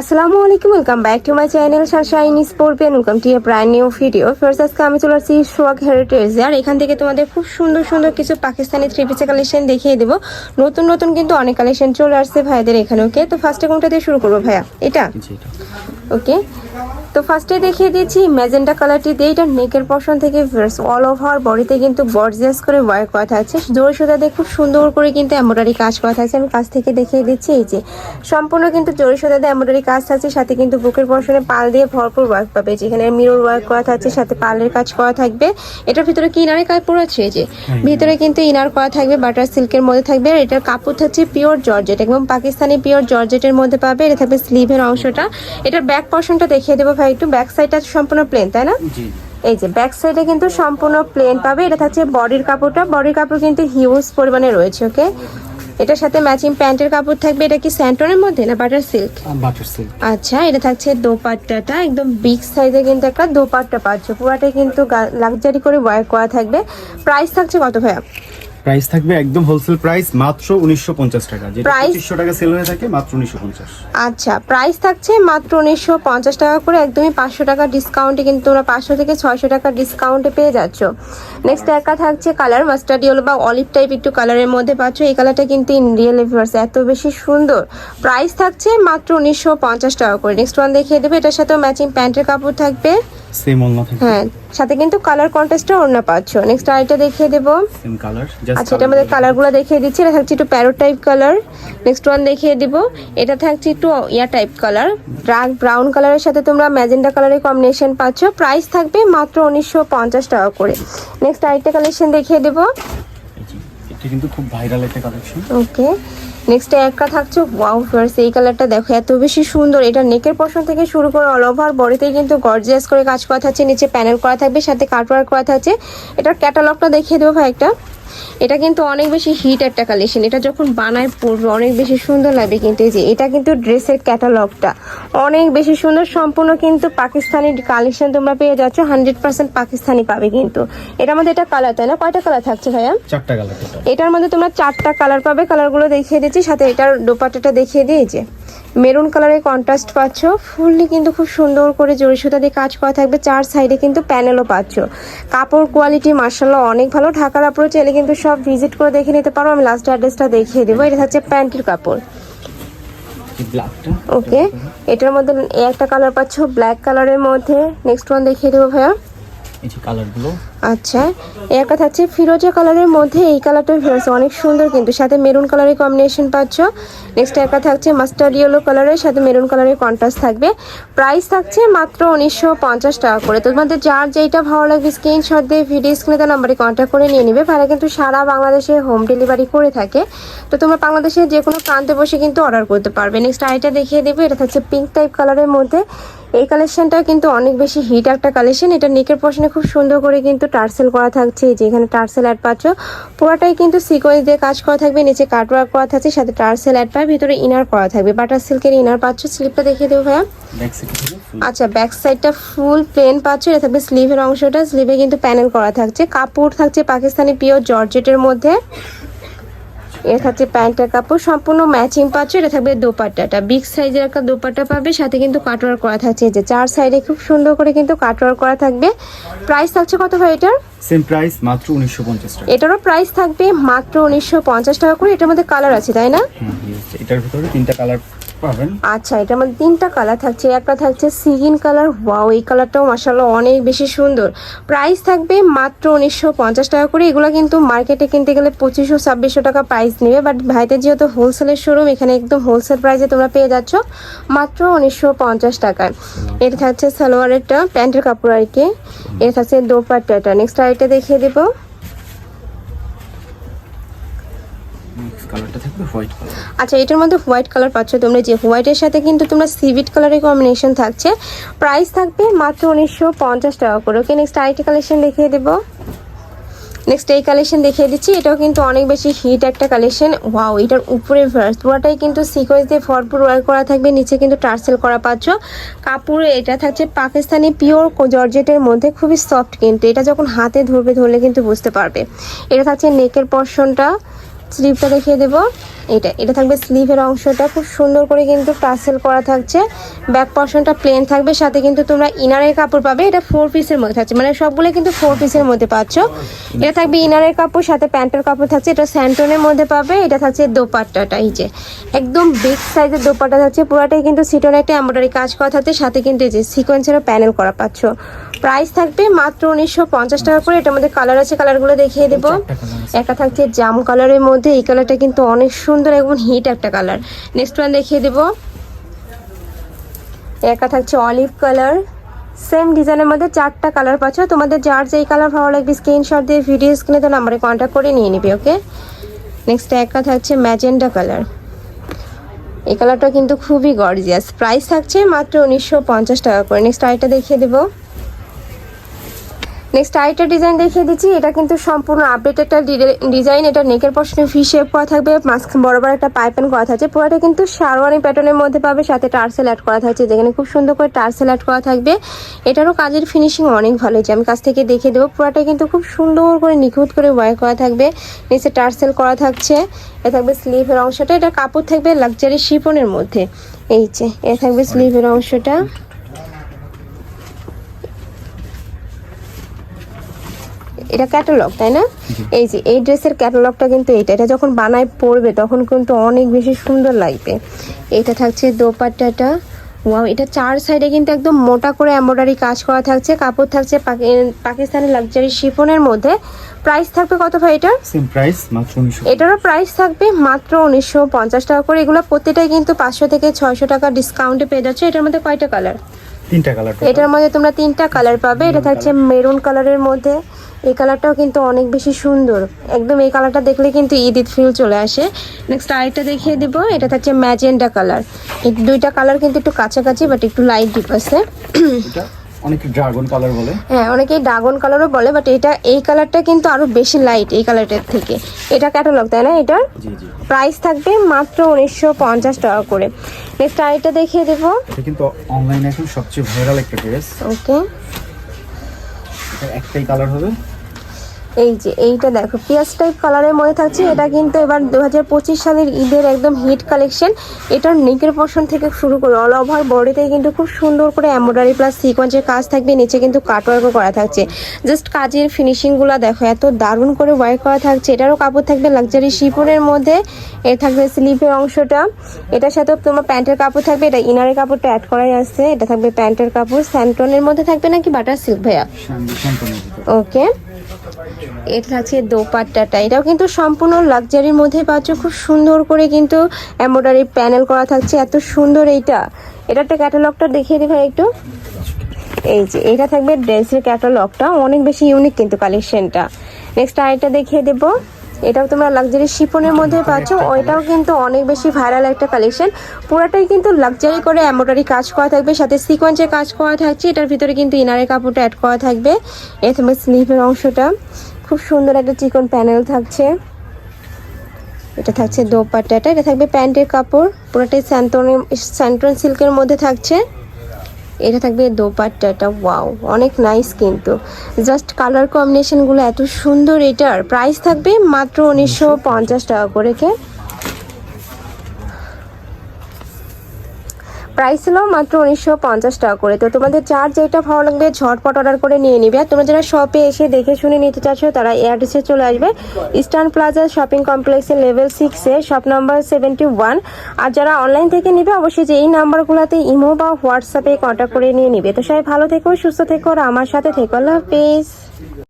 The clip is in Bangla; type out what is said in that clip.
আসসালামু আলাইকুম welcome back to my channel sunshine স্পোর্টবেন welcome to a brand new video first আজকে আমি চলে আসছি সোয়াগ হেরিটেজ আর এখান থেকে তোমাদের খুব সুন্দর সুন্দর কিছু পাকিস্তানি থ্রি পিসের কালেকশন দেখিয়ে দেবো। নতুন নতুন কিন্তু অনেক কালেকশন চলে আসছে ভাইদের এখানে ওকে তো ফার্স্টে কোনটা দিয়ে শুরু করব ভাইয়া? এটা। ওকে তো ফার্স্টে দেখিয়ে দিয়েছি ম্যাজেন্টা কালারটি দিয়ে এটা নেকের পশন থেকে অল ওভার বডিতে কিন্তু গর্জিয়াস করে ওয়ার্ক করা থাকছে। জোরে সুতা দিয়ে খুব সুন্দর করে কিন্তু এমব্রয়ডারি কাজ করা থাকছে। আমি কাছ থেকে দেখিয়ে দিচ্ছি এই যে সম্পূর্ণ কিন্তু জোরে সুতা দিয়ে এমব্রয়ডারি কাজ থাকছে। সাথে কিন্তু বুকের পশনে পাল দিয়ে ভরপুর ওয়ার্ক পাবে। যেখানে মিরর ওয়ার্ক করা থাকছে সাথে পালের কাজ করা থাকবে। এটার ভিতরে কি ইনারের কাজ পড়েছে? এই যে ভিতরে কিন্তু ইনার করা থাকবে বাটার সিল্কের মধ্যে থাকবে। আর এটার কাপড় থাকছে পিওর জর্জেট একদম পাকিস্তানি পিওর জর্জেটের মধ্যে পাবে। এটা থাকবে স্লিভের অংশটা। এটার ব্যাক পশনটা দেখিয়ে দেবো ভাই একটু ব্যাক সাইডটা সম্পূর্ণ প্লেন তাই না? এই যে ব্যাক সাইডে কিন্তু সম্পূর্ণ প্লেন পাবে। এটা থাকছে বডির কাপড়টা। বডির কাপড় কিন্তু হিউজ পরিমাণে রয়েছে ওকে এটার সাথে ম্যাচিং প্যান্টের কাপড় থাকবে। এটা কি স্যান্টনের মধ্যে না বাটার সিল্ক বাটার সিল্ক আচ্ছা এটা থাকছে দোপাট্টাটা। একদম বিগ সাইজে কিন্তু একটা দোপাট্টা পাচ্ছ। পুরাটাই কিন্তু লাক্সারি করে ওয়ার্ক করা থাকবে। প্রাইস থাকছে কত ভাইয়া? প্রাইস থাকবে একদম হোলসেল প্রাইস মাত্র উনিশশো পঞ্চাশ টাকা। যেটা Price? পঁচিশশো টাকা সেল হয়ে থাকে মাত্র উনিশশো পঞ্চাশ। আচ্ছা প্রাইস থাকছে মাত্র উনিশশো পঞ্চাশ টাকা করে একদমই পাঁচশো টাকা ডিসকাউন্টে কিন্তু তোমরা পাঁচশো থেকে ছয়শো টাকা ডিসকাউন্টে পেয়ে যাচ্ছ। নেক্সট একা থাকছে কালার মাস্টার্ড ইয়েলো বা অলিভ টাইপ একটু কালারের মধ্যে পাচ্ছ। এই কালারটা কিন্তু ইন রিয়েল এত বেশি সুন্দর। প্রাইস থাকছে মাত্র উনিশশো পঞ্চাশ টাকা করে। নেক্সট ওয়ান দেখিয়ে দেবে এটার সাথেও ম্যাচিং প্যান্টের কাপড় থাকবে। সেম অন্য থাকে হ্যাঁ সাথে কিন্তু কালার কন্টেস্টটা ওড়না পাচ্ছ। নেক্সট আরেকটা দেখিয়ে দেবো। সেম কালার আচ্ছা এটা আমাদের কালারগুলো দেখিয়ে দিচ্ছি। এটা থাকছে একটু parrot type colour next one দেখিয়ে দিব। এটা থাকছে একটু ইয়া টাইপ কালার ডার্ক ব্রাউন কালারের সাথে তোমরা ম্যাজেন্ডা কালারের কম্বিনেশন পাচ্ছ। প্রাইস থাকবে মাত্র উনিশশো পঞ্চাশ টাকা করে। নেক্সট আরেকটা কালেকশন দেখিয়ে দেবো। এটা কিন্তু খুব ভাইরাল একটা কালেকশন ওকে নেক্সট একটা থাকছে ওয়াও ফার্স এই কালারটা দেখো, এত বেশি সুন্দর। এটা নেকের পশন থেকে শুরু করে অল ওভার বডিতে কিন্তু গর্জিয়াস করে কাজ করা থাকছে, নিচে প্যানেল করা থাকবে, সাথে কাটওয়ার্ক করা থাকছে। এটার ক্যাটালগটা দেখিয়ে দেবো ভাই একটা। এটা কিন্তু অনেক বেশি হিট একটা কালেকশন এটা যখন বানায় পড়বে অনেক বেশি সুন্দর লাগবে কিন্তু এই যে এটা কিন্তু ড্রেসের ক্যাটালগটা অনেক বেশি সুন্দর সম্পূর্ণ কিন্তু পাকিস্তানি কালেকশন তোমরা পেয়ে যাচ্ছ হান্ড্রেড পার্সেন্ট পাকিস্তানি পাবে কিন্তু। এটার মধ্যে এটা কালার তাই না? কয়টা কালার থাকছে ভাইয়া? চারটা কালার এটার মধ্যে তোমরা চারটা কালার পাবে কালারগুলো দেখিয়ে দিচ্ছি সাথে এটার দোপাট্টাটা দেখিয়ে দিয়ে যে। মেরুন কালারের কন্ট্রাস্ট পাচ্ছ। ফুললি কিন্তু খুব সুন্দর করে জড়ি সুতা দিয়ে কাজ করা থাকবে। চার সাইডে কিন্তু প্যানেলও পাচ্ছ। কাপড় কোয়ালিটি মার্শাল্লাহ অনেক ভালো। ঢাকার আপুরো চাইলে কিন্তু সব ভিজিট করে দেখে নিতে পারো। আমি লাস্ট অ্যাড্রেসটা দেখিয়ে দেবো। এটা হচ্ছে প্যান্টের কাপড়। ওকে এটার মধ্যে একটা কালার পাচ্ছ ব্ল্যাক কালারের মধ্যে। নেক্সট ওয়ান দেখিয়ে দেবো ভাইয়া। এই যে কালারগুলো। আচ্ছা একটা থাকছে ফিরোজা কালারের মধ্যে এই কালারটা ফিরোজা, অনেক সুন্দর কিন্তু, সাথে মেরুন কালারের কম্বিনেশন পাচ্ছ। নেক্সট একটা থাকছে মাস্টার্ড ইয়েলো কালারের, সাথে মেরুন কালারের কন্ট্রাস্ট থাকবে। প্রাইস থাকছে মাত্র উনিশশো পঞ্চাশ টাকা করে। তোমাদের যার যেটা ভালো লাগবে স্ক্রিনশট দিয়ে ভিডিও স্ক্রিনে তার নাম্বারে কন্ট্যাক্ট করে নিয়ে নিবে। ভাড়া কিন্তু সারা বাংলাদেশে হোম ডেলিভারি করে থাকে। তো তোমরা বাংলাদেশের যে কোনো প্রান্তে বসে কিন্তু অর্ডার করতে পারবে। নেক্সট আইটা দেখিয়ে দেবে, এটা থাকছে পিঙ্ক টাইপ কালারের মধ্যে। এই কালেকশনটা কিন্তু অনেক বেশি হিট একটা কালেকশন এটা নেকের পশনে খুব সুন্দর করে কিন্তু টার্সেল করা থাকছে। এই যে এখানে টার্সেল অ্যাড পাচ্ছ। পুরাটাই কিন্তু সিকোয়েন্স দিয়ে কাজ করা থাকবে। নিচে কাটওয়ার্ক করা থাকছে সাথে টার্সেল অ্যাড পায় ভিতরে ইনার করা থাকবে। বাটার সিল্কের ইনার পাচ্ছ। স্লিপটা দেখিয়ে দেবো ভাইয়া। আচ্ছা ব্যাক সাইডটা ফুল প্লেন পাচ্ছ। এটা থাকবে স্লিভের অংশটা। স্লিভে কিন্তু প্যানেল করা থাকছে। কাপড় থাকছে পাকিস্তানি পিওর জর্জেটের মধ্যে। এর থাকছে প্যান্টের কাপড় সম্পূর্ণ ম্যাচিং পাচ্ছ এটা থাকবে দোপাট্টাটা। বিগ সাইজের একটা দোপাট্টা পাবে সাথে কিন্তু কাটওয়ার করা থাকছে যে চার সাইডে খুব সুন্দর করে কিন্তু কাটওয়ার করা থাকবে। প্রাইস থাকছে কত ভাই এটার? সেম প্রাইস মাত্র উনিশশো পঞ্চাশ টাকা। এটারও প্রাইস থাকবে মাত্র উনিশশো পঞ্চাশ টাকা করে এটার মধ্যে কালার আছে তাই না? হুম, এটার ভিতরে তিনটা কালার পাবেন। আচ্ছা এটার মধ্যে তিনটা কালার থাকছে। একটা থাকছে সিগিন কালার ওয়াও এই কালারটাও মাসাল্লাহ অনেক বেশি সুন্দর। প্রাইস থাকবে মাত্র উনিশশো পঞ্চাশ টাকা করে। এগুলো কিন্তু মার্কেটে কিনতে গেলে পঁচিশশো, ছাব্বিশশো টাকা প্রাইস নেবে। বাট ভাইদের যেহেতু হোলসেলের শোরুম এখানে একদম হোলসেল প্রাইসে তোমরা পেয়ে যাচ্ছ মাত্র উনিশশো পঞ্চাশ টাকায়। এটা থাকছে সালোয়ারেরটা, প্যান্টের কাপড় আর কি। এটা থাকছে দোপাট্টাটা। নেক্সট আরেকটা দেখিয়ে দেবো নেক্সট কালারটা থাকবে হোয়াইট কালার আচ্ছা এটার মধ্যে হোয়াইট কালার পাচ্ছ তোমরা, যে হোয়াইটের সাথে কিন্তু তোমরা সিভিট কালারের কম্বিনেশন থাকছে। প্রাইস থাকবে মাত্র উনিশশো পঞ্চাশ টাকা করে। ওকে নেক্সট আরেকটি কালেকশন দেখিয়ে দেবো। নেক্সট এই কালেকশন দেখিয়ে দিচ্ছি। এটাও কিন্তু অনেক বেশি হিট একটা কালেকশন ওয়াও এটার উপরে ভার্স পুরোটাই কিন্তু সিকোয়েন্স দিয়ে ভরপুর ওয়ার্ক করা থাকবে। নিচে কিন্তু টার্সেল করা পাচ্ছ। কাপড়ে এটা থাকছে পাকিস্তানি পিওর জর্জেটের মধ্যে। খুবই সফট কিন্তু। এটা যখন হাতে ধরবে, ধরলে কিন্তু বুঝতে পারবে। এটা থাকছে নেকের পর্শনটা স্লিভটা দেখিয়ে দেবো। এটা এটা থাকবে স্লিভের অংশটা। খুব সুন্দর করে কিন্তু টাসেল করা থাকছে। ব্যাক পর্শনটা প্লেন থাকবে সাথে কিন্তু তোমরা ইনারের কাপড় পাবে। এটা ফোর পিসের মধ্যে থাকছে। মানে সবগুলো কিন্তু ফোর পিসের মধ্যে পাচ্ছ। এটা থাকবে ইনারের কাপড় সাথে প্যান্টের কাপড় থাকছে। এটা স্যান্টনের মধ্যে পাবে। এটা থাকছে দোপাট্টাটা এই যে। একদম বিগ সাইজের দোপাট্টা থাকছে। পুরাটাই কিন্তু সিটনে একটা এমব্রয়ডারি কাজ করা থাকছে। সাথে কিন্তু এই যে সিকোয়েন্সেরও প্যানেল করা পাচ্ছ। প্রাইস থাকবে মাত্র উনিশশো পঞ্চাশ টাকা করে। এটার মধ্যে কালার আছে কালারগুলো দেখিয়ে দেবো। একটা থাকছে জাম কালারের মধ্যে। এই কালারটা কিন্তু অনেক সুন্দর এবং হিট একটা কালার। নেক্সট ওয়ান দেখিয়ে দেবো। একটা থাকছে অলিভ কালার সেম ডিজাইনের মধ্যে চারটা কালার পাচ্ছ। তোমাদের যার যেই কালার ভালো লাগবে স্ক্রিনশট দিয়ে ভিডিও স্ক্রিনে তো নাম্বারে কন্ট্যাক্ট করে নিয়ে নিবি ওকে নেক্সট একটা থাকছে ম্যাজেন্ডা কালার এই কালারটা কিন্তু খুবই গর্জিয়াস প্রাইস থাকছে মাত্র উনিশশো পঞ্চাশ টাকা করে। নেক্সট আইটা দেখিয়ে দেবো। নেক্সট আরেকটা ডিজাইন দেখিয়ে দিচ্ছি। এটা কিন্তু সম্পূর্ণ আপডেট একটা ডিজাইন এটা নেকের পশনে ভি শেপ করা থাকবে। মাঝখান বরাবর একটা পাইপেন করা থাকছে। পুরোটা কিন্তু শারওয়ানি প্যাটার্নের মধ্যে পাবে। সাথে টার্সেল অ্যাড করা থাকছে। যেখানে খুব সুন্দর করে টার্সেল অ্যাড করা থাকবে। এটারও কাজের ফিনিশিং অনেক ভালো। হয়েছে আমি কাছ থেকে দেখে দেবো, পুরোটা কিন্তু খুব সুন্দর করে নিখুঁত করে ওয়ার করা থাকবে। নিচে টার্সেল করা থাকছে। এ থাকবে স্লিভের অংশটা। এটা কাপড় থাকবে লাক্সারি শিপনের মধ্যে। এই যে, এ থাকবে স্লিভের অংশটা। এটা ক্যাটালগ তাই না? এই যে এই ড্রেসের ক্যাটালগটা কিন্তু এটা। এটা যখন বানায় পরবে তখন কিন্তু অনেক বেশি সুন্দর লাগবে। এটা থাকছে দোপাট্টাটা। ওয়াও এটা চার সাইডে কিন্তু একদম মোটা করে এমব্রয়ডারি কাজ করা থাকছে। কাপড় থাকছে পাকি- পাকিস্তানি লাক্সারি শিফনের মধ্যে। প্রাইস থাকবে কত ভাই এটা সেম প্রাইস মাত্র উনিশশো এটারও প্রাইস থাকবে মাত্র উনিশশো পঞ্চাশ টাকা করে। এগুলো প্রত্যেকটাই কিন্তু পাঁচশো থেকে ছয়শো টাকা ডিসকাউন্টে পেয়ে যাচ্ছে। এটার মধ্যে কয়টা কালার তিনটা কালার এটার মধ্যে তোমরা তিনটা কালার পাবে। এটা থাকছে মেরুন কালারের মধ্যে। এই কালারটাও কিন্তু অনেক বেশি সুন্দর। একদম এই কালারটা দেখলে কিন্তু ঈদ ঈদ ফিল চলে আসে। নেক্সট আরেকটা দেখিয়ে দিব এটা থাকছে ম্যাজেন্ডা কালার। এই দুইটা কালার কিন্তু একটু কাছাকাছি বাট একটু লাইট ডিপ আছে। এটা অনেকে ড্রাগন কালার বলে। হ্যাঁ অনেকেই ড্রাগন কালারও বলে বাট এটা এই কালারটা কিন্তু আরও বেশি লাইট এই কালারটার থেকে। এটা ক্যাটালগ তাই না এটার? প্রাইস থাকবে মাত্র উনিশশো পঞ্চাশ টাকা করে। নেক্সট আরেকটা দেখিয়ে দেবো। এটা কিন্তু অনলাইনে এখন সবচেয়ে ভাইরাল একটা ড্রেস ওকে একটাই কালার হবে। এই যে এইটা দেখো পিয়াজ টাইপ কালারের মধ্যে থাকছে। এটা কিন্তু এবার দু হাজার পঁচিশ সালের ঈদের একদম হিট কালেকশন এটার নেকের পোর্শন থেকে শুরু করে অল ওভার বডিতে কিন্তু খুব সুন্দর করে এমব্রয়ডারি প্লাস সিকোয়েন্সের কাজ থাকবে। নিচে কিন্তু কাটওয়ার্কও করা থাকছে। জাস্ট কাজের ফিনিশিংগুলো দেখো এত দারুণ করে ওয়ার্ক করা থাকছে। এটারও কাপড় থাকবে লাক্সারি শিপনের মধ্যে। এ থাকবে স্লিপের অংশটা। এটার সাথে তোমার প্যান্টের কাপড় থাকবে। এটা ইনারের কাপড়টা অ্যাড করাই আছে। এটা থাকবে প্যান্টের কাপড়। স্যান্টনের মধ্যে থাকবে নাকি বাটার সিল্ক ভাইয়া। ওকে এটা আছে দোপাট্টাটা। এটাও কিন্তু সম্পূর্ণ লাক্সারির মধ্যে পাচ্ছ। খুব সুন্দর করে কিন্তু এম্বয়ডারি প্যানেল করা থাকছে। এত সুন্দর এইটা। এটা একটা ক্যাটালগটা দেখিয়ে দিই ভাই একটু। এই যে এটা থাকবে ড্রেসের ক্যাটালগটা অনেক বেশি ইউনিক কিন্তু কালেকশনটা নেক্সট আরেকটা দেখিয়ে দেবো। এটাও তোমরা লাক্সারি শিপনের মধ্যে পাচ্ছ। ওইটাও কিন্তু অনেক বেশি ভাইরাল একটা কালেকশন পুরাটাই কিন্তু লাক্সারি করে এমব্রয়ডারি কাজ করা থাকবে সাথে সিকোয়েন্সের কাজ করা থাকছে। এটার ভিতরে কিন্তু ইনারের কাপড়টা অ্যাড করা থাকবে। এ থাকবে স্লিভের অংশটা খুব সুন্দর একটা চিকন প্যানেল থাকছে। এটা থাকছে দোপাট্টাটা এটা থাকবে প্যান্টের কাপড়। পুরোটাই স্যান্টনের স্যান্টন সিল্কের মধ্যে থাকছে। এটা থাকবে দোপাট্টাটা ওয়াও অনেক নাইস কিন্তু। জাস্ট কালার কম্বিনেশনগুলো এত সুন্দর এটার। প্রাইস থাকবে মাত্র উনিশশো পঞ্চাশ টাকা করে প্রাইস ছিল মাত্র উনিশশো পঞ্চাশ টাকা করে। তো তোমাদের চার যেটা ভালো লাগবে, ঝটপট অর্ডার করে নিয়ে নিবে। আর তোমরা যারা শপে এসে দেখে শুনে নিতে চাচ্ছ তারা এয়ারটেসে চলে আসবে। ইস্টার্ন প্লাজা শপিং কমপ্লেক্সের লেভেল সিক্সে শপ নাম্বার সেভেন্টি ওয়ান আর যারা অনলাইন থেকে নিবে, অবশ্যই যে এই নাম্বারগুলোতে ইমো বা হোয়াটসঅ্যাপে কন্ট্যাক্ট করে নিয়ে নিবে। তো সবাই ভালো থেকো, সুস্থ থেকো, আর আমার সাথে থেকো। আল্লাহ হাফিজ।